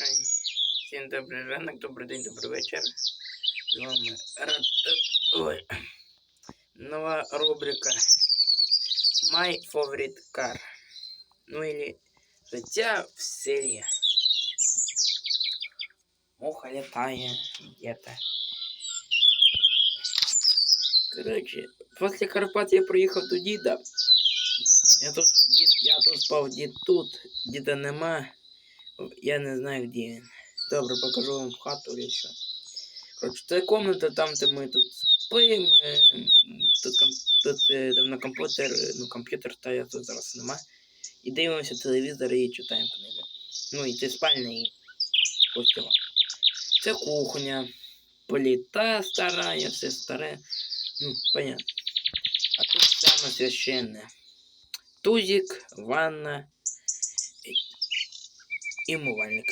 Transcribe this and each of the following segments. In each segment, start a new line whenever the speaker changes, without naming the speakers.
Ай, Всім добрий ранок, добрий день, добрий вечір. З вами Рад... Ой. Нова рубрика My Favorite Car. Ну или Життя в селі. Муха летає где-то. Короче, после Карпат я приїхав до діда. Я тут, дід, я тут спав, дід тут, діда нема. Я не знаю, где він. Добре, покажу вам хату или що. Короче, це комната там, де ми тут спимо. Тут, тут е, там на комп'ютер, ну комп'ютер та я тут зараз нема. І дивимося телевізор і читаємо книги. Ну і це спальня і ось. Це кухня. Плита стара, все старе. Ну, понятно. А тут саме священне. Тузик, ванна і умивальник.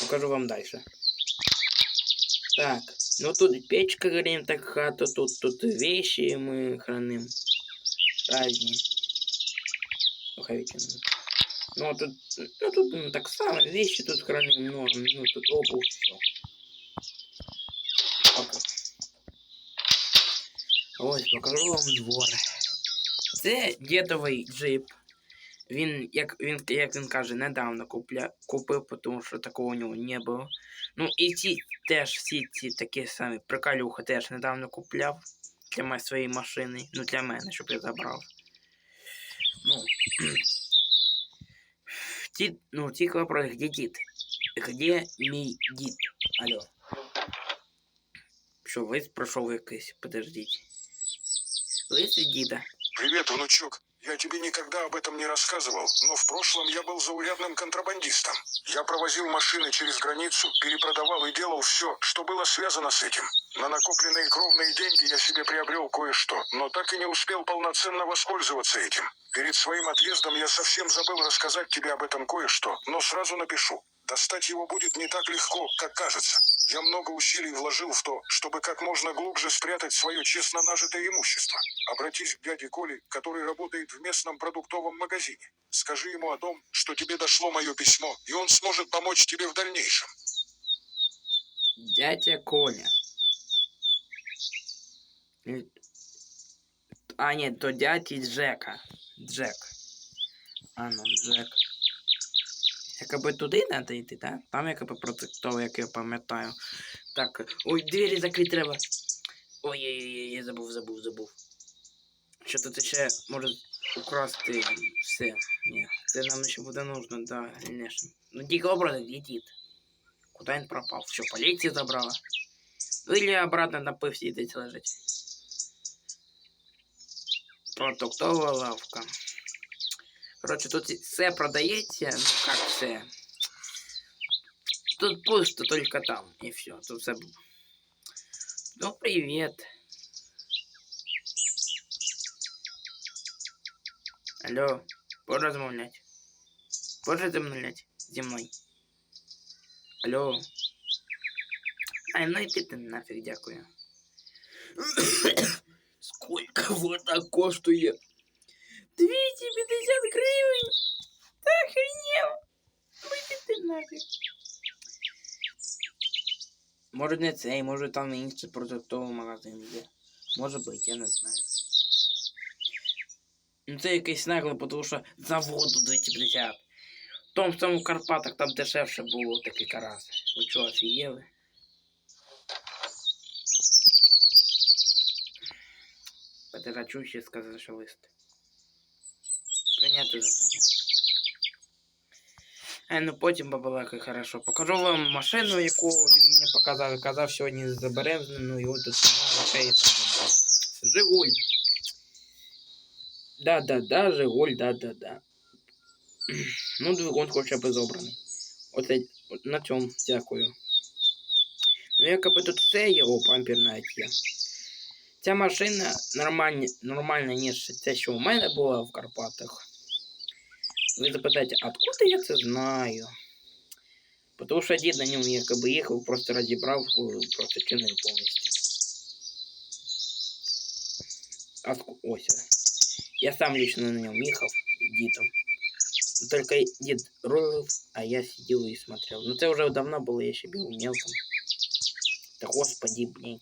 Покажу вам дальше. Так, ну тут печка горим, так хата, тут, тут вещи мы храним. Разные. Духовитины. Ну, а тут, ну, тут ну, так само, вещи тут храним, ну, ну тут обувь, все. Ось, покажу вам двор. Це дідовий джип. Він, як він, як він каже, недавно купля, купив, тому що такого у нього не було. Ну і ці теж всі ці такі самі приколюха теж недавно купляв для своєї машини. Ну для мене, щоб я забрав. Ну. Ті, ну, тільки вопрос, где дід? Где мій дід? Алло. Що, лист пройшов якийсь? Подождіть. Від діда.
Привет, внучок. Я тебе никогда об этом не рассказывал, но в прошлом я был заурядным контрабандистом. Я провозил машины через границу, перепродавал и делал все, что было связано с этим. На накопленные кровные деньги я себе приобрел кое-что, но так и не успел полноценно воспользоваться этим. Перед своим отъездом я совсем забыл рассказать тебе об этом кое-что, но сразу напишу. Достать его будет не так легко, как кажется. Я много усилий вложил в то, чтобы как можно глубже спрятать свое честно нажитое имущество. Обратись к дяде Коле, который работает в местном продуктовом магазине. Скажи ему о том, что тебе дошло мое письмо, и он сможет помочь тебе в дальнейшем.
Дядя Коля. Э, А, нет, то дядя Джека. Джек. А ну, Джек. Якби туди треба йти, так? Там якби протектов, як я пам'ятаю. Так. Ой, двері закрити треба. Ой-ой-ой, я забув, забув, забув. Що тут ще може украсти все. Ні, це нам ще буде нужно, да, звісно. Ну тільки образ летить. Куда він пропав? Що, поліція забрала? Ну или обратно напився і десь лежить. Продуктова лавка. Коротше, тут все продається, ну как все. Тут пусто только там, и все. Тут все. Ну, привет. Алло, порозмовлять. Порозмовлять зі мною. Алло. Ай, ну иди ты нафиг, дякую. Сколько вода коштує? 250 гривень. Та охренел. Вийди ти. Може не цей, може там інший продуктовий магазин є. Може бути, я не знаю. Ну це якийсь нагло, тому що за воду 250. В тому самому Карпатах там дешевше було такий карас. Ви чого, офігели? Подирачу ще сказав, що лист. Прийняти завдання. А ну потім бабалакай хорошо. Покажу вам машину, яку він мені показав. І казав, сьогодні заберемо з ним, ну його тут немає, ще і там забрав. Жигуль. Да-да-да, Жигуль, да-да-да. Ну, двигун хоча б зобраний. Оце от на цьому дякую. Ну, якби тут все є, о, пампір навіть є. Ця машина нормальні, нормальна, ніж те, що у мене була в Карпатах. Ви запитаєте, откуда я це знаю? Потому що дід на ньому якби їхав, просто розібрав, о, просто чинив повністю. А ск- ось. Я сам лично на нем ехал дідом. Только дід рулив, а я сидел и смотрел. Ну це вже давно було, я ще був мелком. Та господи, блін.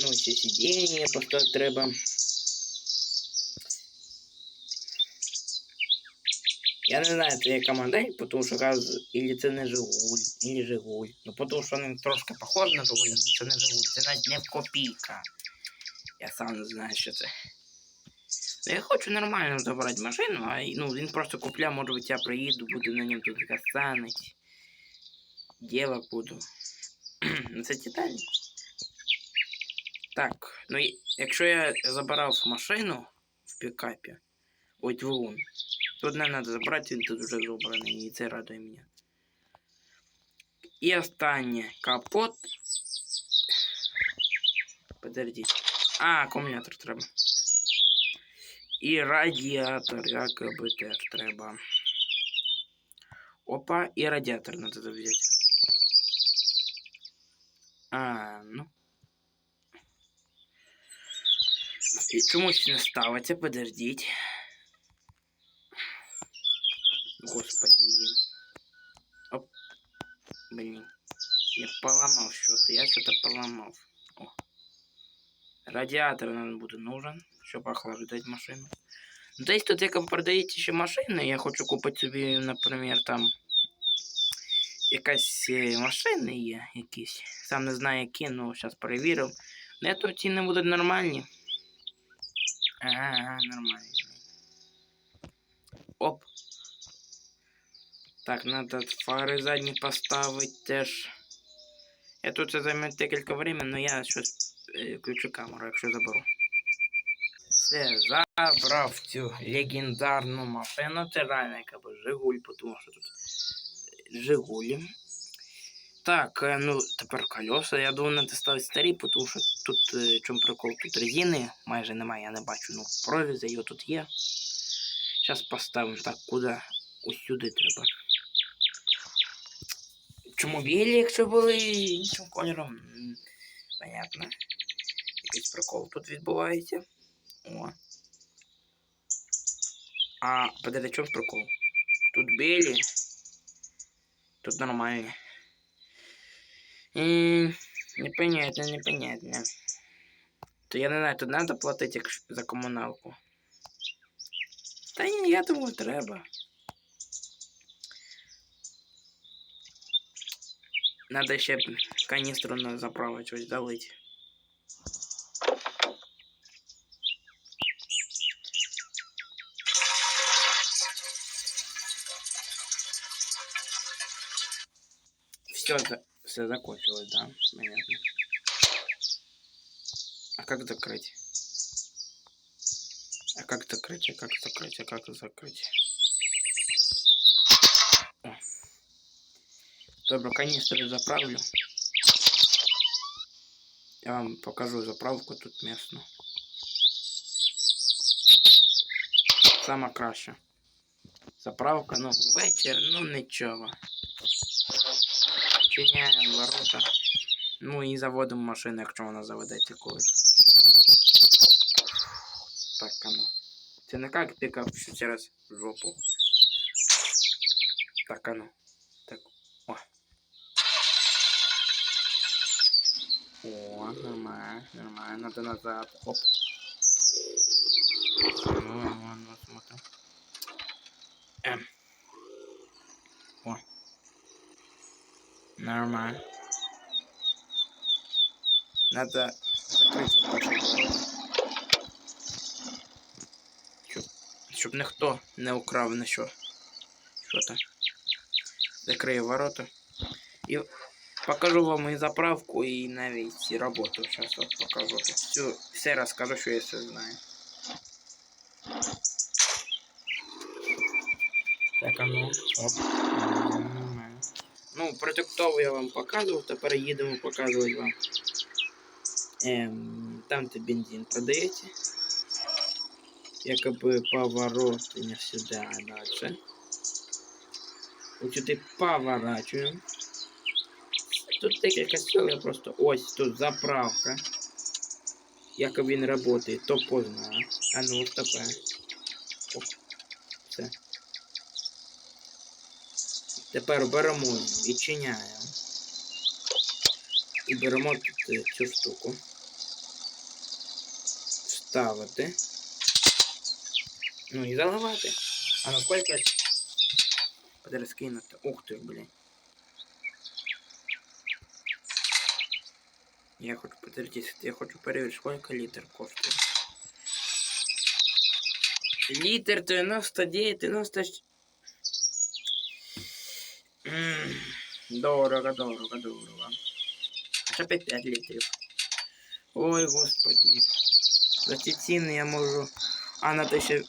Ну, ще сидіння поставити треба. Я не знаю, це яка модель, тому що газ, или це не Жигуль, или Жигуль. Ну, тому що він трошки похож на Жигуль, але це не Жигуль, це навіть не копійка. Я сам не знаю, що це. Ну, я хочу нормально забрати машину, а ну, він просто купля, може бути, я приїду, буду на ньому тут касанить. Дівок буду. Це Титанік. Так, ну якщо я забирав машину в пікапі, ой, двигун, тут не треба забрати, він тут вже забраний, і це радує мене. І останнє капот. Подожди. А, акумулятор треба. І радіатор, якоби теж треба. Опа, і радіатор треба взяти. А, ну. І чомусь не ставиться, подождіть. Господи. Оп. Блин. Я поломал что-то. Я что-то поломал. О. Радиатор нам буде нужен, щоб охлаждать машину. Ну, десь тут, як ви продаєте ще я хочу купити собі, наприклад, там якась машини є якісь. Сам не знаю які, ну зараз перевірив. Я тут ціни будуть нормальні. Ага, ага, нормально. Оп. Так, надо фари задні поставити теж. Я тут це займе декілька времени, але я щось е, включу камеру, якщо заберу. Все, забрав цю легендарну машину. Це реально якби Жигуль, тому що тут Жигулі. Так, е, ну тепер колеса. Я думаю, треба ставити старі, тому що тут е, чому прикол, тут резини майже немає, я не бачу. Ну, прорізи його тут є. Зараз поставимо так, куди? Ось сюди треба. Чому білі, якщо були іншим кольором? М, Понятно. Якийсь прикол тут відбувається. О. А, подожди, чому прикол? Тут білі. Тут нормальні. М, Непонятно, непонятно. То я не знаю, тут треба платити якщо- за комуналку. Та ні, я думаю, треба. Надо ще каністру на заправочку залить. Все, все закончилось, да, понятно. А как закрыть? А как закрыть? А как закрыть? А как закрыть? Добре, каністры заправлю. Я вам покажу заправку тут местную. Сама краща. Заправка, ну, вечір, ну нічого. Чиняємо ворота. Ну і заводимо машину, якщо вона заведеться колись. Так, оно. Це не як пікап, що через жопу. Так, оно. О, нормально, нормально. Надо назад. Оп. Ну, ладно, смотрим. Эм. О. Нормально. Надо закрыть. Щоб, щоб ніхто не украв на що. Що то. Закрию ворота. І покажу вам і заправку, і навіть і роботу. Зараз от покажу. Всю, все розкажу, що я все знаю. Так, а ну, оп. Нормально. Ну, продуктову я вам показував, тепер їдемо показувати вам. Ем, там де бензин продаєте. Якобы поворот не сюда, а дальше. Вот сюди поворачиваем. Тут декілька я просто ось тут заправка. як він працює, то поздно. А ну, стопе. Оп. Все. Тепер беремо, відчиняємо. І беремо тут е, цю штуку. Ставити. Ну і заливати. А ну сколько? Подожди. Ух ти, блін. Я хочу, подождите, я хочу проверить, сколько литр коштует. Литр 99, 90... М, Дорого, дорого, дорого. Хоча б 5 літрів. Ой, господи. За ці ціни я можу... А, надо ще...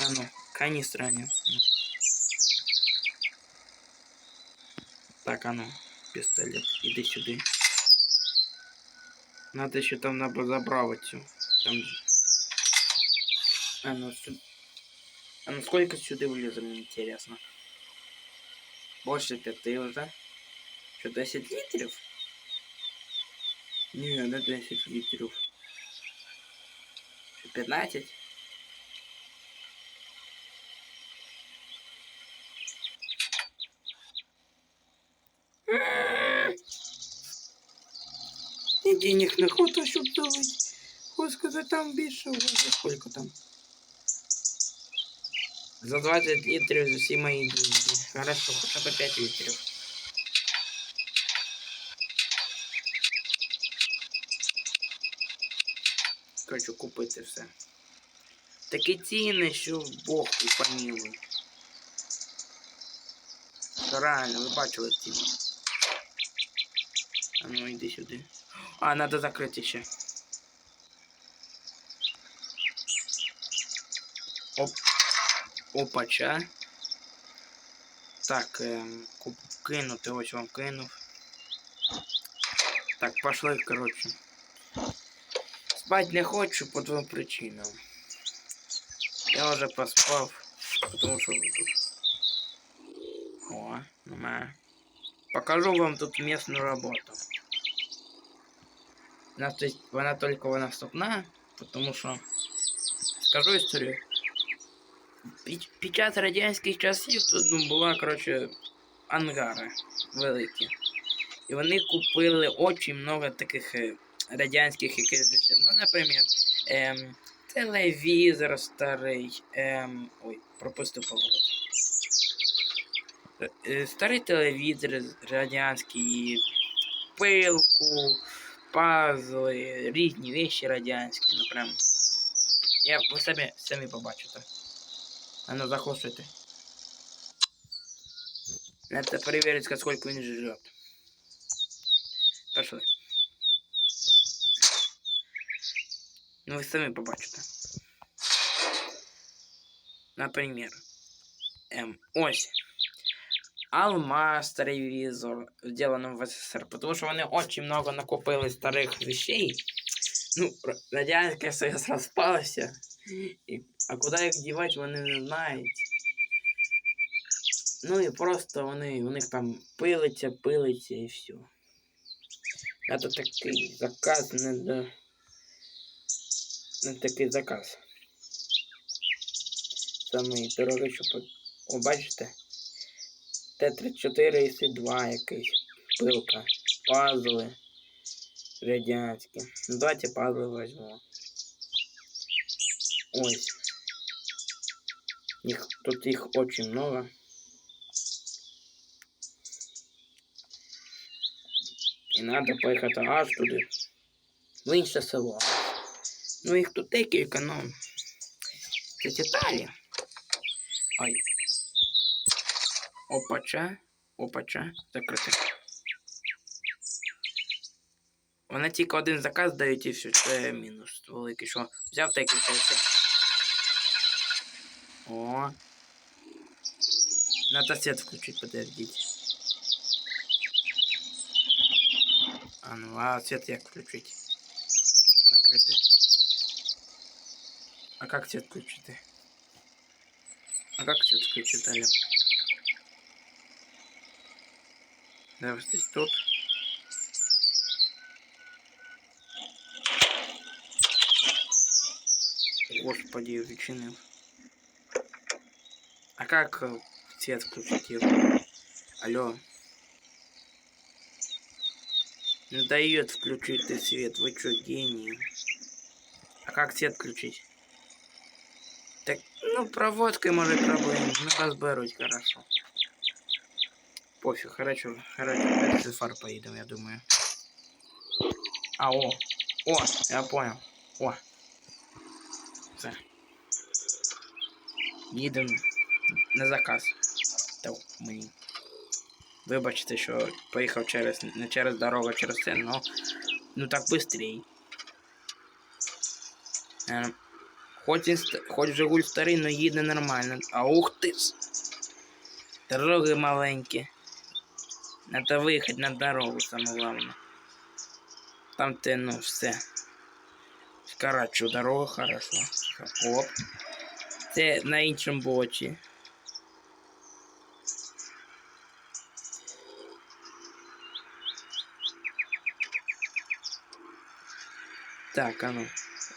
А ну, каністра не. Ну. Так, а ну, пістолет, іди сюди. Надо еще там надо забрать цю. Там же. А ну сюда. А ну сколько сюда мне интересно. Больше пяти уже. Что, 10 литров? Не, не 10 литров. Что, 15? Денег не хватає, щоб давати. Господи, там більше вже сколько там. За 20 літрів всі мої деньги. Хорошо, хоча б 5 літрів. Хочу купити все. Такі ціни, що Бог помилуй. Реально, ви бачили ціни. А ну йди сюди. А, надо закрыть еще. Оп. Опача. Так, куп... кинути, ось вам кинув. Так, пошли, коротше. Спать не хочу по двом причинам. Я вже поспав, тому що ви тут. О, немає. Покажу вам тут местную работу. У нас, то есть, вона только вона вступна, потому що скажу історію. Під час радянських часів тут ну, була, коротше, ангари великі. І вони купили дуже много таких е, радянських якихось. Ну, наприклад, ем, телевізор старий. Ем, ой, пропустив поворот. Е, е, Старий телевізор радянський, пилку, пазли, різні вещи радянські, ну прям. Я, ви самі, самі побачите. А ну захлопшите. Надо проверить, сколько він жрет. Пошли. Ну ви самі побачите. Например. Ем, ось. Алмаз телевизор, сделанным в СССР, потому что они очень много накупили старых вещей. Ну, р- радянський Союз розпався. І, а куди їх дівати, вони не знають. Ну і просто вони, у них там пилиться, пилиться і все. Это такий заказ не до... Не такий заказ. Самий дорогий, що по... О, бачите? Т-34 і С2 якийсь. Пилка. Пазли. Радянські. Ну, давайте пазли возьму. Ось. Их, тут их очень много. І надо поїхати аж туди. В інше село. Ну їх тут декілька, ну. Це деталі. Ой. Опача. Опача. Закрити. Вони тільки один заказ дають і все, це мінус великий. Що взяв та й купився. О. Надо свет включить, подождите. А ну, а свет як включить? Закрити. А как свет включити? А как свет включити, алло? Да, вот здесь тут. господи, відчинив. А как э, свет включить его? Алло. Не дает включить ты свет, вы что, гений? А как свет включить? Так, ну, проводкой может проблема, ну разберусь, хорошо. Хорошо, хорошо, дальше фар поедем, я думаю. А, о, о, я понял, о. Все. Їдемо на заказ. Та мені. Вибачте, що поїхав через не через дорогу, а через це, но ну так быстрей. Е, хоч, і, ст- хоч Жигуль старий, но їде нормально. А ух ти! Дороги маленькі. Надо виїхати на дорогу, саме головне. Там те, ну, все. Скорачу дорогу, хорошо. Оп. Це на іншому боці. Так, а ну.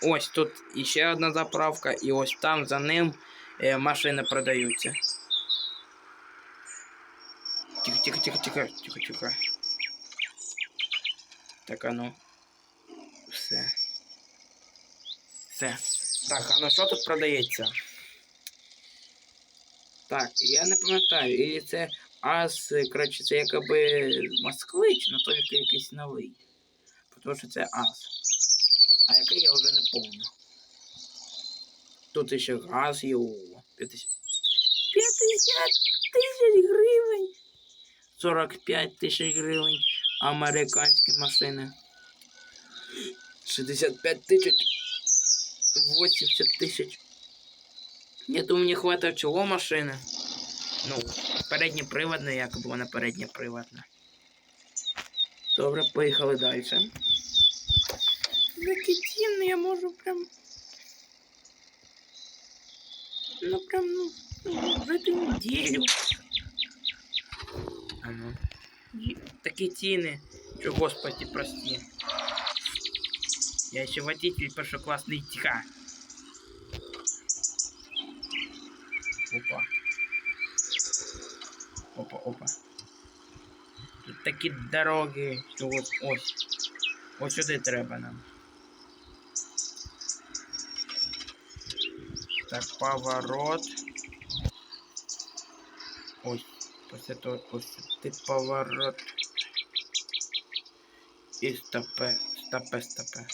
Ось тут іще одна заправка, і ось там за ним е, машини продаються. тихо, тихо, тихо, тихо, тихо. Так, а ну. Все. Все. Так, а ну що тут продається? Так, я не пам'ятаю, і це ас, коротше, це якоби москвич, але тільки якийсь новий. Тому що це ас. А який я вже не помню. Тут ще газ є. О, 50 50 тисяч гривень. 45 тисяч гривень. Американські машини. 65 тисяч. 80 тисяч. Я думаю, не хватает чого машини. Ну, передньоприводна, якоби вона передньоприводна. Добре, поїхали далі. Закітін, я можу прям. Ну прям, ну, ну в эту неделю. А ну. Є- Такі ціни, що господи, прости. Я ще водитель першокласний тиха. Опа. Опа, опа. Тут такі дороги, що ось ось. Ось сюди треба нам. Так, поворот. Это ось ти поворот. І стопе, стопе, стопе.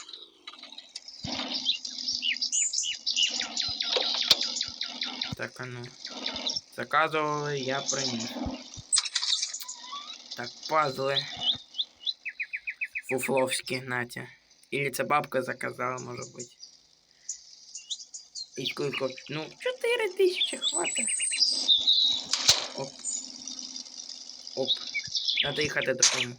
Так, а ну. Заказывали, я приніс. Так, пазли. Фуфловські, Натя. Или це бабка заказала, може бути. І сколько? Ну, 4 тисячі хватить. Оп. Надо їхати додому.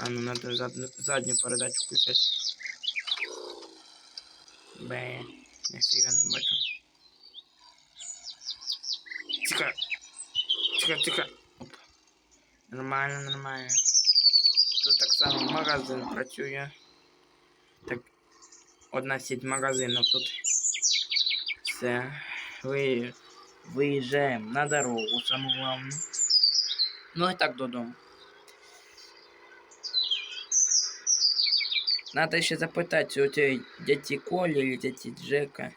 А ну надо задню, задню передачу включати. Бе, ніфіга не бачу. Тихо. Тихо, тихо. Оп. Нормально, нормально. Тут так само магазин працює. Так, одна сеть магазинів тут. Все. Ви... Виїжджаємо на дорогу, саме головне. Ну і так додому. Надо еще запытать у тебя дяди Коли или дяди Джека.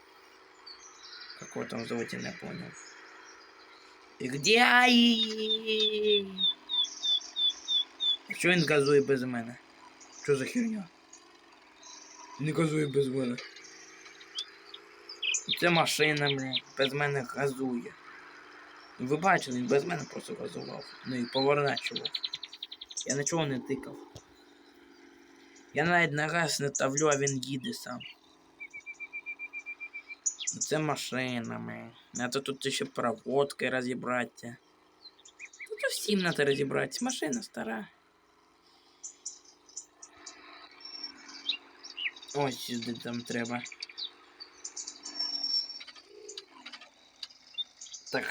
Как его там зовут, я не понял. И где ай? Що він газує без мене? Що за херня? Не газує без мене. Це машина, блін, без мене газує. Ви бачили, він без мене просто газував. Ну і поворачував. Я нічого не тикав. Я навіть на газ не тавлю, а він їде сам. Ну, Це машинами. Надо тут ще проводки розібрати. Тут всім треба розібратися. Машина стара. Ось сюди там треба. Так.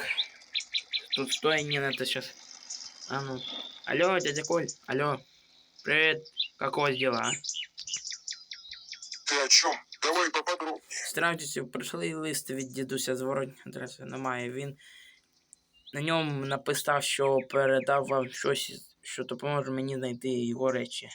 Тут стой, не надо сейчас. А ну. Алло, дядя Коль. Алло. Привет. Как у вас дела?
Ты о чем? Давай поподробнее.
Справді, прийшли лист від дідуся зворотня адреси немає. Він на ньому написав, що передав вам щось, що допоможе мені знайти його речі.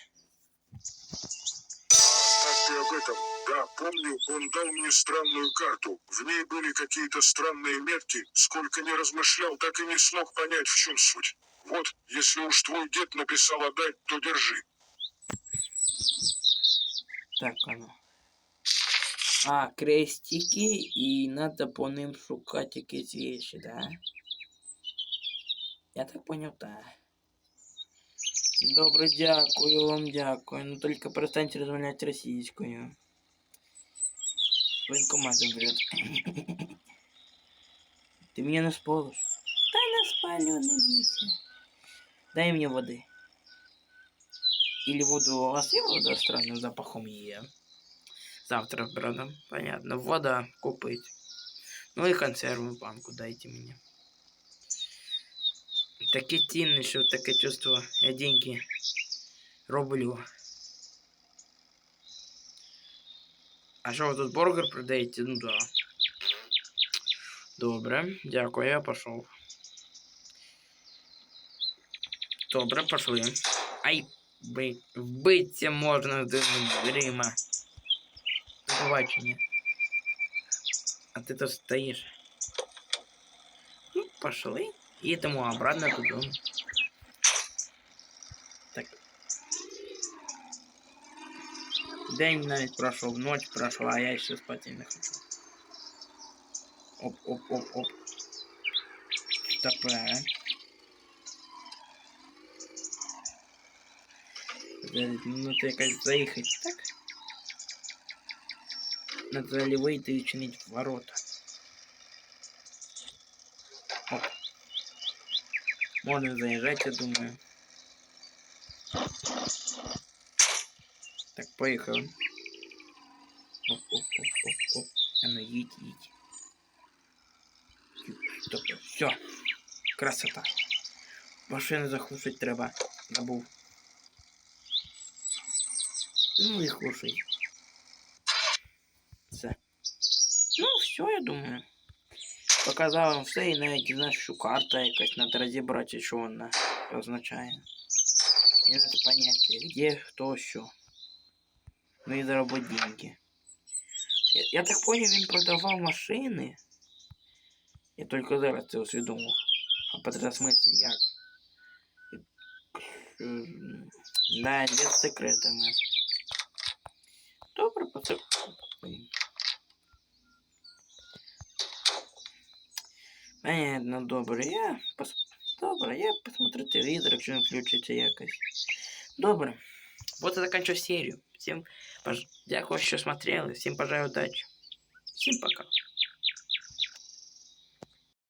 Да, помню, он дал мне странную карту. В ней были какие-то странные метки. Сколько не размышлял, так и не смог понять, в чем суть. Вот, если уж твой дед написал отдать, то держи.
Так, оно. А, крестики, і надо по ним шукати якісь вещи, да? Я так понял, да. Добре, дякую вам, дякую. Ну только перестаньте розмовляти російською. Воєнкомат заберет. Ты меня не спалишь? Да не спалю, не бійся. Дай мне воды. Или воду у вас є вода з странним запахом є. Завтра, правда? Понятно. Вода купить. Ну и консерву банку дайте мне. Таке цінне, що таке чувство. Я деньги роблю. А що ви тут бургер продаєте? Ну да. Добре, дякую, я пішов. Добре, пішли. Ай, би, вбиться можна з дверима. До побачення. А ти тут стоїш. Ну, пошли. Їдемо обратно додому. День навіть пройшов, ніч пройшла, а я ще спати не хочу. Оп, оп, оп, оп. Тепер. Ну ти якась заїхати, так? Надо далі вийти і чинити ворота. Оп. Можно заезжать, я думаю. Так, поехали. Оп, оп, оп, оп, оп. А ну, едь, едь. Стоп, все. Красота. Машину заглушить треба. Забув. Ну і глушить. Все. Ну, все, я думаю. Показав вам все і навіть знаєш, що карта якась треба розібрати, що вона означає. І треба поняття, де, хто, що. Ну і заробити деньги. Я, я так понял, він продавав машини. Я тільки зараз це усвідомив. А по смислі як? М, Да, де з секретами. Добре, по це. Понятно, добре. Я пос... Добре, я посмотрю телевизор, якщо він включиться якось. Добре. Вот и заканчиваю серию. Всем пож... дякую, що смотрели. Всем пожелаю удачи. Всем пока.